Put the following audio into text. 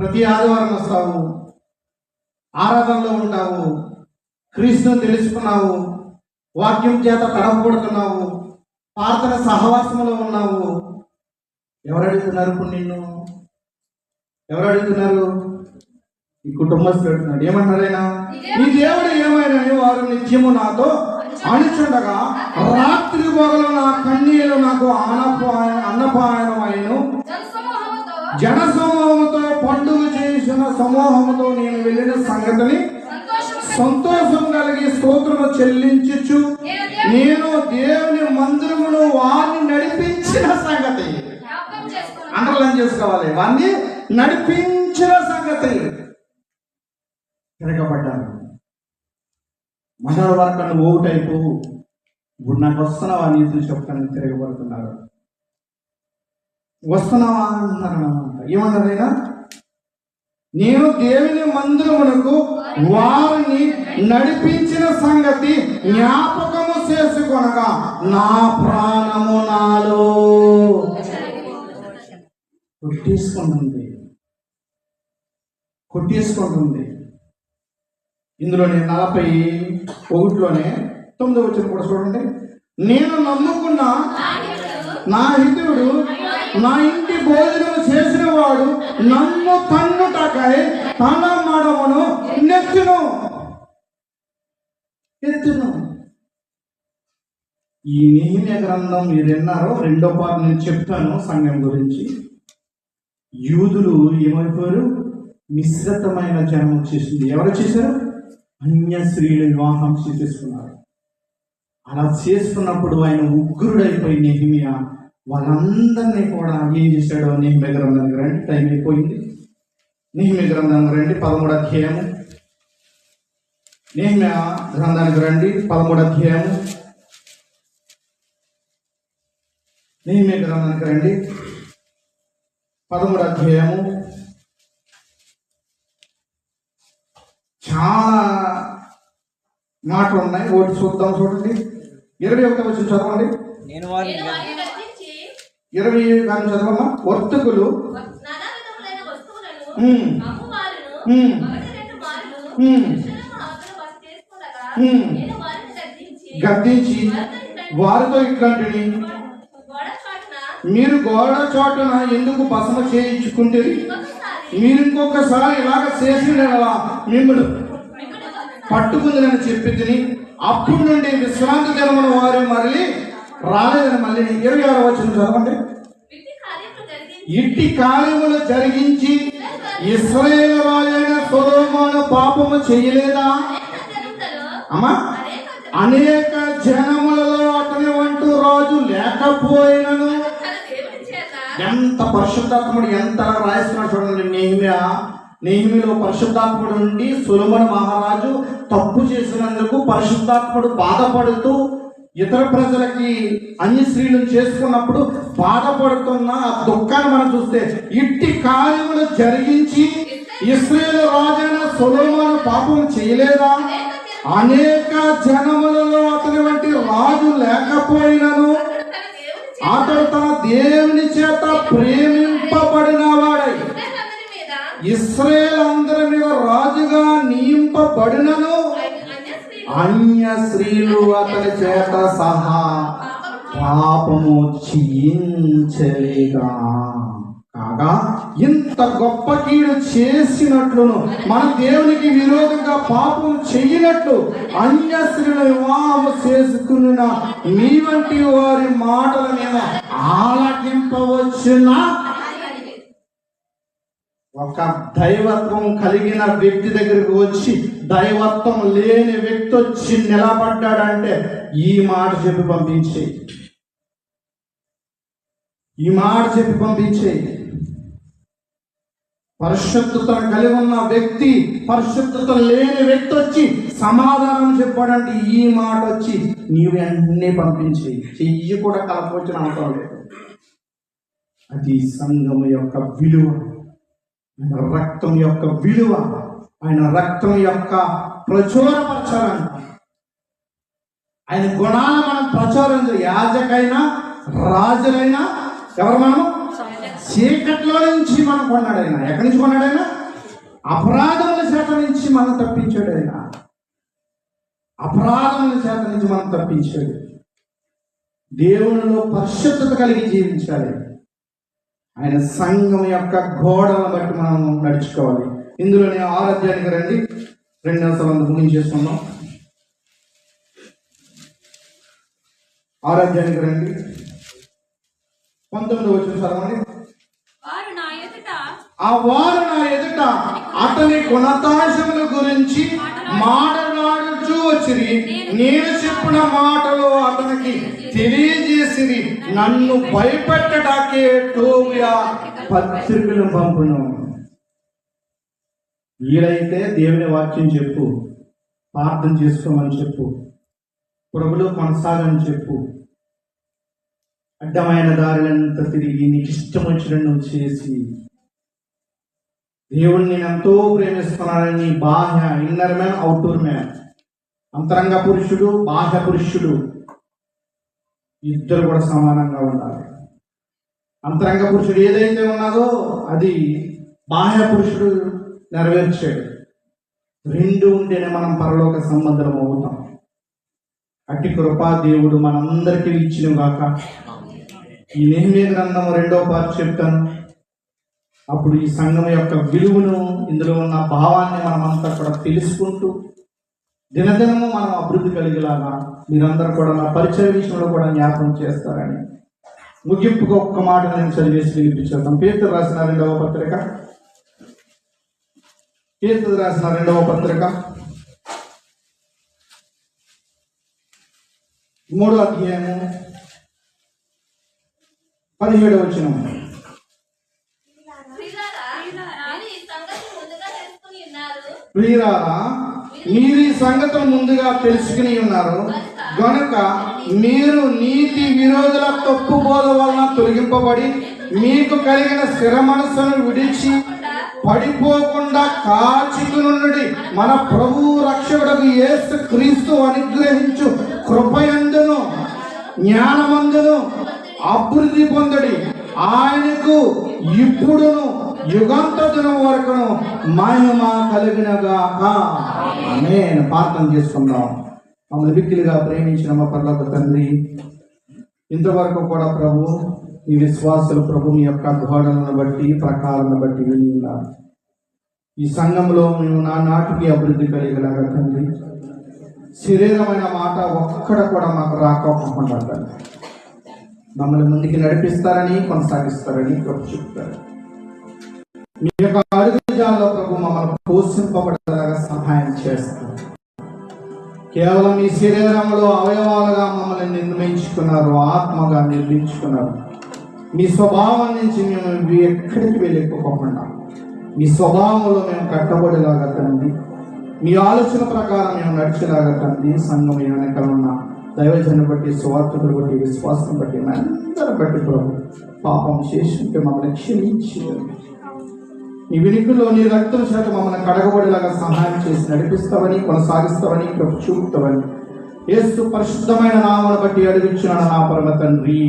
ప్రతి ఆదివారం వస్తావు. ఆరాధనలో ఉంటావు. క్రీస్తుని తెలుసుకున్నావు. వాక్యం చేత తడపబడుతున్నావు ప్రార్థన సహవాసంలో ఉన్నావు. ఎవరు అడుగుతున్నారు ఇప్పుడు నిన్ను? ఎవరు అడుగుతున్నారు? ఈ కుటుంబస్తు అడుగుతున్నాడు ఏమంటారైనా ఈ దేవుడు ఏమైనా వారు నిత్యము నాతో అణిచుండగా రాత్రి పొగలు నా కన్నీళ్ళు నాకు ఆనపాయ అన్నపాయనమైన జనసమూహముతో జన సమూహముతో పండుగ చేసిన సమూహముతో నేను వెళ్ళిన సంగతిని సంతోషం కలిగి స్తోత్రము చెల్లించుచు నేను దేవుని మందిరమును వారిని నడిపించిన సంగతి. అండర్లైన్ చేసుకోవాలి. వారిని నడిపించిన సంగతి. తిరగబడ్డాను. మండల వర్గాన్ని ఓటైపు ఇప్పుడు నాకు వస్తున్నావా నీతులు చెప్పడానికి తిరగబడుతున్నారు. వస్తున్నావా అంటున్నారు అన్నమాట. ఆయన? నేను దేవుని మందిరమునకు వారిని నడిపించిన సంగతి జ్ఞాపకము చేసుకొనక నా ప్రాణము నాలో. కొట్టేసుకుంటుంది కొట్టేసుకుంటుంది ఇందులోనే నలభై ఒకటిలోనే తొమ్మిది వచ్చిన కూడా చూడండి. నేను నమ్ముకున్న నా హితుడు నా ఇంటి భోజనం చేసిన వాడు నన్ను తన్నుటకై తన మడమును నెత్తును. ఎత్తును. ఈ నిహిమ్య గ్రంథం మీరు విన్నారో రెండో పార్ట్ నేను చెప్తాను సంఘం గురించి. యూదులు ఏమైపోయారు? మిశ్రితమైన జనం వచ్చేసింది. ఎవరు చేశారు అన్య స్త్రీలు వివాహం చేసేసుకున్నారు. అలా చేస్తున్నప్పుడు ఆయన ఉగ్రుడైపోయి నెహిమియా వాళ్ళందరినీ కూడా ఏం చేశాడో? నెహిమ గ్రంథానికి రండి. టైం అయిపోయింది. నెహిమ గ్రంథానికి రండి. పదమూడు అధ్యాయము. నెహిమ గ్రంథానికి రండి. పదమూడు అధ్యాయము. నెహిమ గ్రంథానికి రండి. పదమూడు అధ్యాయము. మాటలు ఉన్నాయి. ఒకటి చూద్దాం చూడండి. ఇరవై ఒకటి వచ్చి చదవండి. నేను ఇరవై కానీ చదవమ్మా. వర్తకులు. గద్దించి వారితో ఇట్లాంటివి. చాటున మీరు గోడ చోటున ఎందుకు బసమ చేయించుకుంటే మీరు ఇంకొకసారి ఇలాగ చేసిన మిమ్మల్ని పట్టుకుందని చెప్పి తిని అప్పుడు నుండి విశ్రాంతి దినమున వారు మరలి రాలేదని మళ్ళీ ఇరవై ఆరు వచ్చిన చదవండి. ఇట్టి కార్యములు జరిగించి ఇస్రాయేల్ రాజైన సొలొమోను పాపము చేయలేదా? అమ్మా అనేక జనములలో అతని వంటూ రాజు లేకపోయినను. ఎంత పరిశుద్ధాత్ముడు ఎంత రాయిస్తున్నాడు చూడండి నేహిమియా నేహిమిలో పరిశుద్ధాత్ముడు నుండి సులభన మహారాజు తప్పు చేసినందుకు పరిశుద్ధాత్ముడు బాధపడుతూ ఇతర ప్రజలకి అన్య స్త్రీలను చేసుకున్నప్పుడు బాధపడుతున్న ఆ దుఃఖాన్ని మనం చూస్తే ఇట్టి కార్యములు జరిగించి ఇస్రాయేల్ రాజైన సొలొమోను పాపం చేయలేదా? అనేక జనములలో అతని వంటి రాజు లేకపోయినను అతడు తన దేవుని చేత ప్రేమింపబడిన వాడై ఇస్రాయేల్ అందరి మీద రాజుగా నియింపబడినను. అన్య స్త్రీలు అతని చేత సహా పాపము చేయించలేగా కాగా ఇంత గొప్ప కీడు చేసినట్లును మన దేవునికి విరోధంగా పాపం చెయ్యినట్లు అన్య స్త్రీల వివాహం చేసుకున్న మీ వంటి వారి మాటల మీద ఆలకింపవచ్చునా? ఒక దైవత్వం కలిగిన వ్యక్తి దగ్గరికి వచ్చి దైవత్వం లేని వ్యక్తి వచ్చి నిలబడ్డాడంటే ఈ మాట చెప్పి పంపించే ఈ మాట చెప్పి పంపించే పరిశుద్ధతను కలిగి ఉన్న వ్యక్తి పరిశుద్ధత లేని వ్యక్తి వచ్చి సమాధానం చెప్పాడంటే ఈ మాట వచ్చి నీవు అన్నీ పంపించి చెయ్యి కూడా కలపవచ్చిన అవసరం లేదు అది సంఘం యొక్క విలువ. ఆయన రక్తం యొక్క విలువ ఆయన రక్తం యొక్క ప్రచురపరచాలని ఆయన గుణాలను మనం ప్రచారం యాజకైనా రాజులైనా ఎవరు మనం చీకట్లో నుంచి మనం కొన్నాడు ఆయన ఎక్కడి నుంచి కొన్నాడు ఆయన అపరాధముల చేత నుంచి మనం తప్పించాడు ఆయన అపరాధముల చేత నుంచి మనం తప్పించాడు. దేవునిలో పరిశుద్ధత కలిగి జీవించాలి. ఆయన సంఘం యొక్క గోడలను బట్టి మనం నడుచుకోవాలి. ఇందులోనే ఆరాధ్యానికి రండి. రెండు నిమిషాలు ముగించేసుకుందాం ఆరాధ్యానికి రండి. పంతొమ్మిది వచ్చిన చదవండి. వారు నా ఎదుట ఆ వారు నా ఎదుట అతని గుణతాశముల గురించి మాటలాడుచూ వచ్చిరి. నేను చెప్పిన మాటలు అతనికి తెలియజేసిరి. నన్ను భయపెట్టడాకే టోబియా పత్రికలు పంపును వీలైతే దేవుని వాక్యం చెప్పు. ప్రార్థన చేసుకోమని చెప్పు. ప్రభులో కొనసాగని చెప్పు. అడ్డమైన దారులంతా తిరిగి నీకు ఇష్టం వచ్చిన నువ్వు చేసి దేవుణ్ణి ఎంతో ప్రేమిస్తున్నానని బాహ్య ఇన్నర్ మ్యాన్ అవుట్డోర్ మ్యాన్ అంతరంగ పురుషుడు బాహ్య పురుషుడు ఇద్దరు కూడా సమానంగా ఉండాలి. అంతరంగ పురుషుడు ఏదైతే ఉన్నదో అది బాహ్య పురుషుడు నెరవేర్చాడు. రెండు ఉంటేనే మనం పరలోక సంబంధం అవుతాం. అట్టి కృపా దేవుడు మనందరికీ ఇచ్చిన గాక ఈ నేమే గ్రంథం రెండవ పార్ట్ చెప్తాను. అప్పుడు ఈ సంఘం యొక్క విలువను ఇందులో ఉన్న భావాన్ని మనమంతా కూడా తెలుసుకుంటూ దినదినము మనం అభివృద్ధి కలిగేలాగా మీరందరూ కూడా నా పరిచయ విషయంలో కూడా జ్ఞాపకం చేస్తారని ముగింపుగా ఒక్క మాట నేను చదివేసి వినిపించేద్దాం పేతురు రాసిన రెండవ పత్రిక. పేతురు రాసిన రెండవ పత్రిక. మూడో అధ్యాయము. పదిహేడవ వచనం. ప్రియులారా, మీరు ఈ సంగతి ముందుగా తెలుసుకుని ఉన్నారు. ప్రియులారా మీరు గనుక మీరు నీతి విరోధుల తప్పు బోధ వలన తొలగింపబడి మీకు కలిగిన స్థిర మనస్సును విడిచి పడిపోకుండా కాచికునుండి మన ప్రభు రక్షకుడకు యేసు క్రీస్తు అనుగ్రహించు కృపయందును జ్ఞానమందును అభివృద్ధి పొందడి. ఆయనకు ఇప్పుడును యుగంత దినం వరకును మహిమ కలిగినగాక. నేను ప్రార్థన చేసుకుందాం. మమ్మల్ని విక్కిలుగా ప్రేమించిన మా పర్లకు తండ్రి ఇంతవరకు కూడా ప్రభు ఈ విశ్వాసులు ప్రభు మీ యొక్క గోడలను బట్టి ప్రకారాలను బట్టి విని ఉన్నారు. ఈ సంఘంలో మేము నా నాటికి అభివృద్ధి కలిగేలాగా తండ్రి శరీరమైన మాట ఒక్కడ కూడా మాకు రాకపోకుండా తండ్రి మమ్మల్ని ముందుకు నడిపిస్తారని కొనసాగిస్తారని ప్రభు చెప్తారు. మీ యొక్క అడుగుజాల్లో ప్రభు మమ్మల్ని పోషింపబడేలాగా సహాయం చేస్తారు కేవలం ఈ శరీరంలో అవయవాలుగా మమ్మల్ని నిర్మించుకున్నారు ఆత్మగా నిర్మించుకున్నారు. మీ స్వభావం నుంచి మేము ఎక్కడికి వెళ్ళిపోకుండా మీ స్వభావంలో మేము కట్టబడేలాగా తండ్రి మీ ఆలోచన ప్రకారం మేము నడిచేలాగా తండ్రి సంఘం వెనక ఉన్న దైవజన బట్టి స్వార్థకులు బట్టి విశ్వాసం బట్టి అందరూ బట్టి ప్రభు పాపం చేస్తుంటే మమ్మల్ని క్షమించి నీ వినికిలో నీ రక్తం చేత మమ్మల్ని కడగబడేలాగా సహాయం చేసి నడిపిస్తావని కొనసాగిస్తావని చూపుతావని. యేసు పరిశుద్ధమైన నామను బట్టి అడిగించిన నా పరమ తండ్రి.